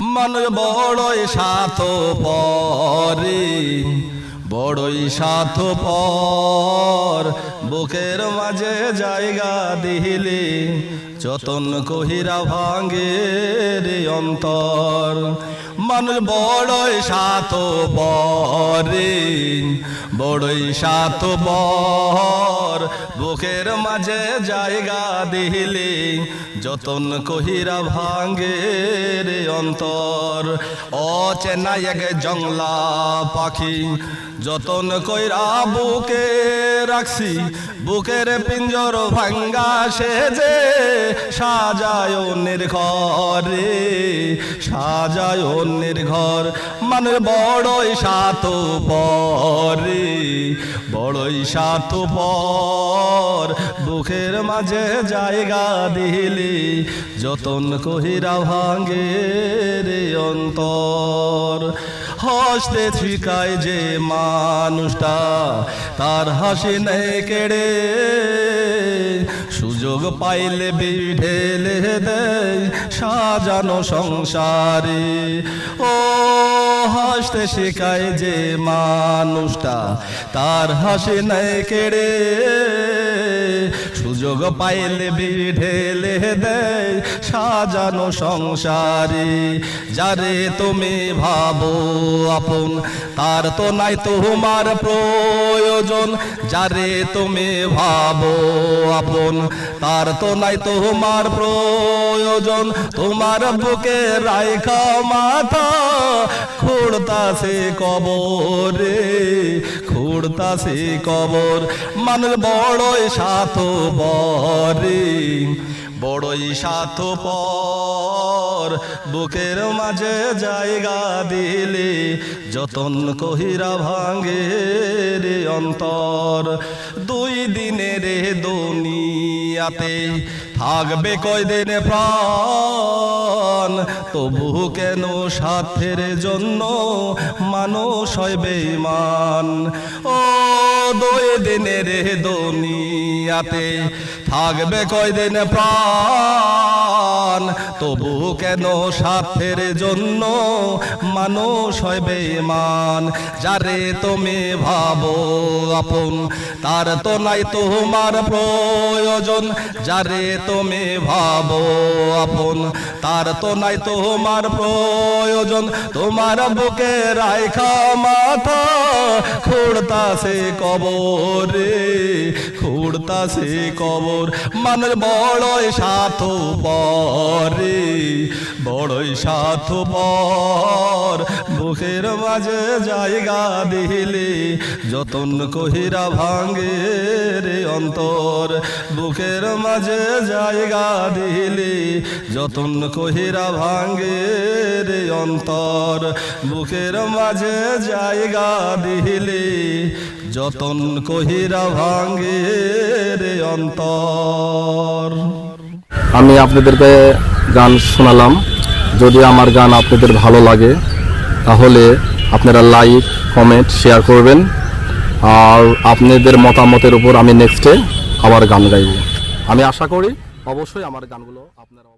মানুষ বড়ই সাত পরে, বড়ই সাত পর। বুকের মাঝে জায়গা দিলে যতন কহিরা ভাঙ্গে রে অন্তর। মানুষ বড়ই সাত বরে বড়ই সাত বর বুকের মাঝে জায়গা দিলে যতন কহিরা ভাঙ্গে রে অন্তর। অচেনাই এক জংলা পাখি যতন কইরা বুকে রাখছি, বুকের পিঞ্জর ভাঙ্গা সেজে যে সাজায় অন্যের ঘরে সাজায় অন্যের ঘর মানে বড়ই সাত পরে, বড়ই সাত পর। বুকের মাঝে জায়গা দিলি, যতন কহিরা ভাঙ্গে রে অন্তর। হসতে শিখায় যে মানুষটা, তার হাসি নেই কেড়ে সুযোগ পাইলে বিঢেলে দেয় সাজানো সংসারে। ও হাসতে শেখায় যে মানুষটা তার হাসি নেই কেড়ে। সুযোগ পাইলে বিঢেলে দেয়, সাজানো সংসারে। যারে তুমি ভাবো আপন, তার তো নাই তোমার প্রয়োজন। যারে তুমি ভাবো আপন, তার তো নাই তোমার প্রয়োজন। তোমার বুকে রাইখা মাথা, খুঁড়তাছে কবরে, খুঁড়তাছে কবর। মানুষ বড়ই সাথ বরে বড়ই সাথ পর বুকের মাঝে জায়গা দিলে। যতন কহিরা ভাঙ্গে রে অন্তর। দুই দিনের দুনিয়াতে থাকবে কয়দিন প্রাণ? তবু কেন সাথের জন্য মানুষ হয় বেমান ও দুই দিনের দুনিয়াতে থাকবে কয়দিন প্রাণ? তবু কেন স্বার্থের জন্য মানুষ হয় বেঈমান? যারে তুমি ভাবো আপন, তার তো নাই তোমার প্রয়োজন। যারে তুমি ভাবো আপন, তার তো নাই তোমার প্রয়োজন। তোমার বুকে রাইখা মাথা খুঁড়তাছে কবরে খুঁড়তাছে কবর। মানুষ বড়ই সাথ পরে, বড়ই সাথ পর। বুকের মাঝে জায়গা দিলে যতন কহিরা ভাঙ্গে রে অন্তর। বুকের মাঝে জায়গা দিলে যতন কহিরা ভাঙ্গে রে অন্তর। বুকের মাঝে জায়গা দিলে যতন কহিরা ভাঙ্গে রে অন্তর। আমি আপনাদেরকে গান শোনালাম। যদি আমার গান আপনাদের ভালো লাগে, তাহলে আপনারা লাইক, কমেন্ট, শেয়ার করবেন। আর আপনাদের মতামতের উপর আমি নেক্সটে আবার গান গাইব। আমি আশা করি অবশ্যই আমার গানগুলো আপনারা